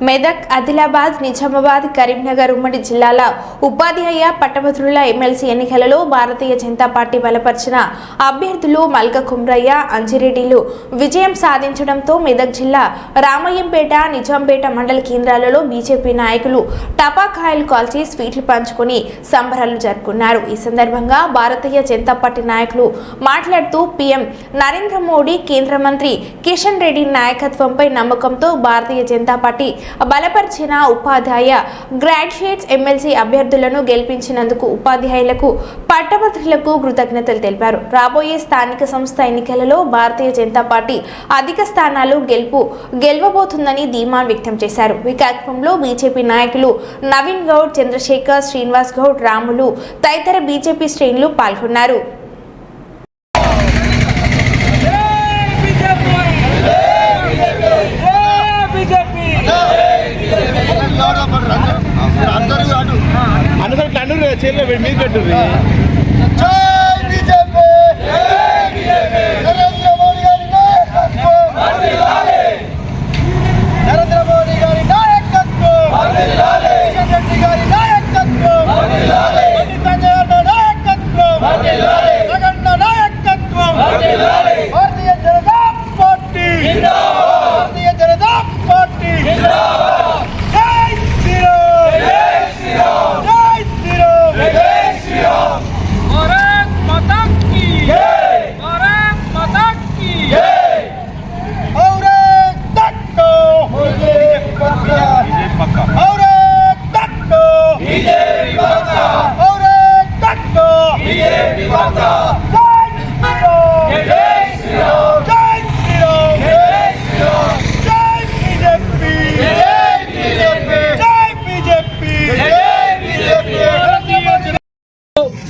మెదక్ ఆదిలాబాద్ నిజామాబాద్ కరీంనగర్ ఉమ్మడి జిల్లాల ఉపాధ్యాయ పట్టభద్రుల ఎమ్మెల్సీ ఎన్నికలలో భారతీయ జనతా పార్టీ బలపరిచిన అభ్యర్థులు మల్క కుమ్రయ్య అంజిరెడ్డిలు విజయం సాధించడంతో మెదక్ జిల్లా రామయ్యంపేట నిజాంపేట మండల కేంద్రాలలో బీజేపీ నాయకులు టపాకాయలు కాల్చి స్వీట్లు పంచుకొని సంబరాలు జరుపుకున్నారు. ఈ సందర్భంగా భారతీయ జనతా పార్టీ నాయకులు మాట్లాడుతూ పీఎం నరేంద్ర మోడీ కేంద్ర మంత్రి కిషన్ రెడ్డి నాయకత్వంపై నమ్మకంతో భారతీయ జనతా పార్టీ బలపరిచిన ఉపాధ్యాయ గ్రాడ్యుయేట్స్ ఎమ్మెల్సీ అభ్యర్థులను గెలిపించినందుకు ఉపాధ్యాయులకు పట్టభద్రులకు కృతజ్ఞతలు తెలిపారు. రాబోయే స్థానిక సంస్థ ఎన్నికలలో భారతీయ జనతా పార్టీ అధిక స్థానాలు గెలుపు గెలవబోతుందని ధీమా వ్యక్తం చేశారు. ఈ కార్యక్రమంలో బీజేపీ నాయకులు నవీన్ గౌడ్ చంద్రశేఖర్ శ్రీనివాస్ గౌడ్ రాములు తదితర బీజేపీ శ్రేణులు పాల్గొన్నారు. செல்ல மீன் கட்டுறீங்க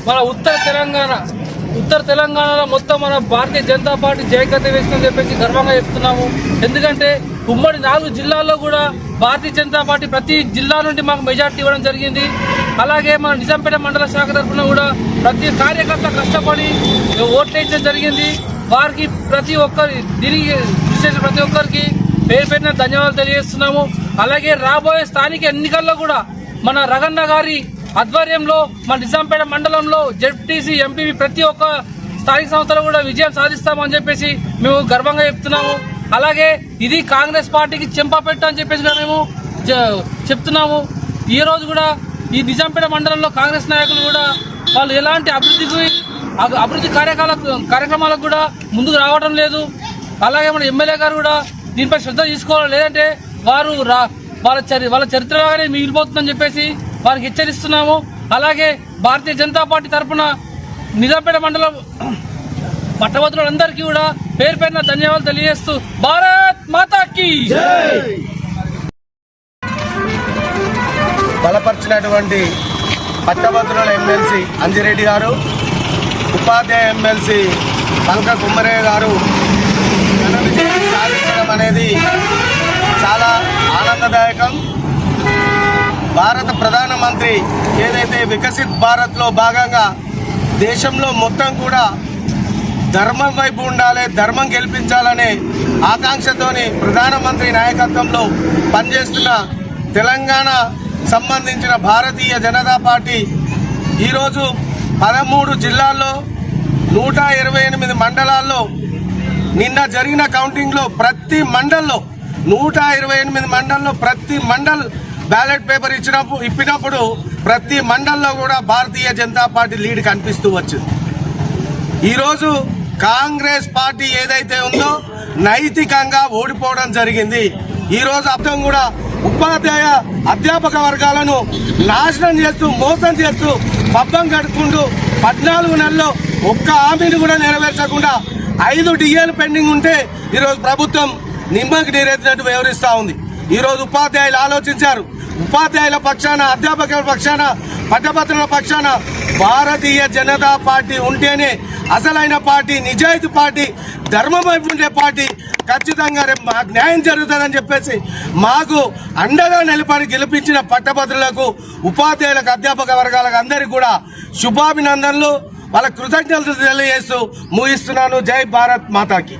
మన ఉత్తర తెలంగాణ ఉత్తర తెలంగాణలో మొత్తం మన భారతీయ జనతా పార్టీ జయకథ వేస్తుందని చెప్పేసి గర్వంగా చెప్తున్నాము. ఎందుకంటే ఉమ్మడి నాలుగు జిల్లాల్లో కూడా భారతీయ జనతా పార్టీ ప్రతి జిల్లా నుండి మాకు మెజార్టీ ఇవ్వడం జరిగింది. అలాగే మన నిజాంపేట మండల శాఖ తరఫున కూడా ప్రతి కార్యకర్త కష్టపడి ఓట్లేయడం జరిగింది. వారికి ప్రతి ఒక్కరి దీనికి విశేష ప్రతి ఒక్కరికి పేరు పెట్టిన ధన్యవాదాలు తెలియజేస్తున్నాము. అలాగే రాబోయే స్థానిక ఎన్నికల్లో కూడా మన రగన్న గారి ఆధ్వర్యంలో మన నిజాంపేట మండలంలో జెడ్టీసీ ఎంపీ ప్రతి ఒక్క స్థానిక సంస్థలు కూడా విజయం సాధిస్తామని చెప్పేసి మేము గర్వంగా చెప్తున్నాము. అలాగే ఇది కాంగ్రెస్ పార్టీకి చెంపపెట్టు అని చెప్పేసి మేము చెప్తున్నాము. ఈ రోజు కూడా ఈ నిజాంపేట మండలంలో కాంగ్రెస్ నాయకులు కూడా వాళ్ళు ఎలాంటి అభివృద్ధికి అభివృద్ధి కార్యకాల కార్యక్రమాలకు కూడా ముందుకు రావడం లేదు. అలాగే మన ఎమ్మెల్యే గారు కూడా దీనిపై శ్రద్ధ తీసుకోవాలి? లేదంటే వారు రా వాళ్ళ చరి వాళ్ళ చరిత్రలాగానే మిగిలిపోతుందని చెప్పేసి వారికి హెచ్చరిస్తున్నాము. అలాగే భారతీయ జనతా పార్టీ తరఫున నిజాంపేట మండలం పట్టభద్రులందరికీ కూడా పేరు పేరున ధన్యవాదాలు తెలియజేస్తూ భారత్ మాతాకి బలపరిచినటువంటి పట్టభద్రుల ఎమ్మెల్సీ అంజిరెడ్డి గారు ఉపాధ్యాయ ఎమ్మెల్సీ పంక కుమ్మరయ్య గారు సాధించడం అనేది చాలా ఆనందదాయకం. భారత ప్రధానమంత్రి ఏదైతే వికసిత్ భారత్లో భాగంగా దేశంలో మొత్తం కూడా ధర్మం వైపు ఉండాలి ధర్మం గెలిపించాలనే ఆకాంక్షతోని ప్రధానమంత్రి నాయకత్వంలో పనిచేస్తున్న తెలంగాణ సంబంధించిన భారతీయ జనతా పార్టీ ఈరోజు పదమూడు జిల్లాల్లో నూట ఇరవై ఎనిమిది మండలాల్లో నిన్న జరిగిన కౌంటింగ్లో ప్రతి మండల్లో నూట ఇరవై ఎనిమిది మండల్లో ప్రతి మండల్ బ్యాలెట్ పేపర్ ఇచ్చినప్పుడు ఇప్పినప్పుడు ప్రతి మండల్లో కూడా భారతీయ జనతా పార్టీ లీడ్ కనిపిస్తూ వచ్చింది. ఈరోజు కాంగ్రెస్ పార్టీ ఏదైతే ఉందో నైతికంగా ఓడిపోవడం జరిగింది. ఈరోజు అర్థం కూడా ఉపాధ్యాయ అధ్యాపక వర్గాలను నాశనం చేస్తూ మోసం చేస్తూ పబ్బం కట్టుకుంటూ పద్నాలుగు నెలల్లో ఒక్క హామీని కూడా నెరవేర్చకుండా ఐదు డిఏలు పెండింగ్ ఉంటే ఈరోజు ప్రభుత్వం నిమ్మకి నీరెత్తినట్టు వివరిస్తూ ఉంది. ఈరోజు ఉపాధ్యాయులు ఆలోచించారు. ఉపాధ్యాయుల పక్షాన అధ్యాపకుల పక్షాన పట్టభద్రుల పక్షాన భారతీయ జనతా పార్టీ ఉంటేనే అసలైన పార్టీ నిజాయితీ పార్టీ ధర్మవైపు ఉండే పార్టీ ఖచ్చితంగా రేపు మాకు న్యాయం జరుగుతుందని చెప్పేసి మాకు అండగా నిలబడి గెలిపించిన పట్టభద్రులకు ఉపాధ్యాయులకు అధ్యాపక వర్గాలకు అందరికీ కూడా శుభాభినందనలు. వాళ్ళ కృతజ్ఞతలు తెలియజేస్తూ ముగిస్తున్నాను. జై భారత్ మాతాకి.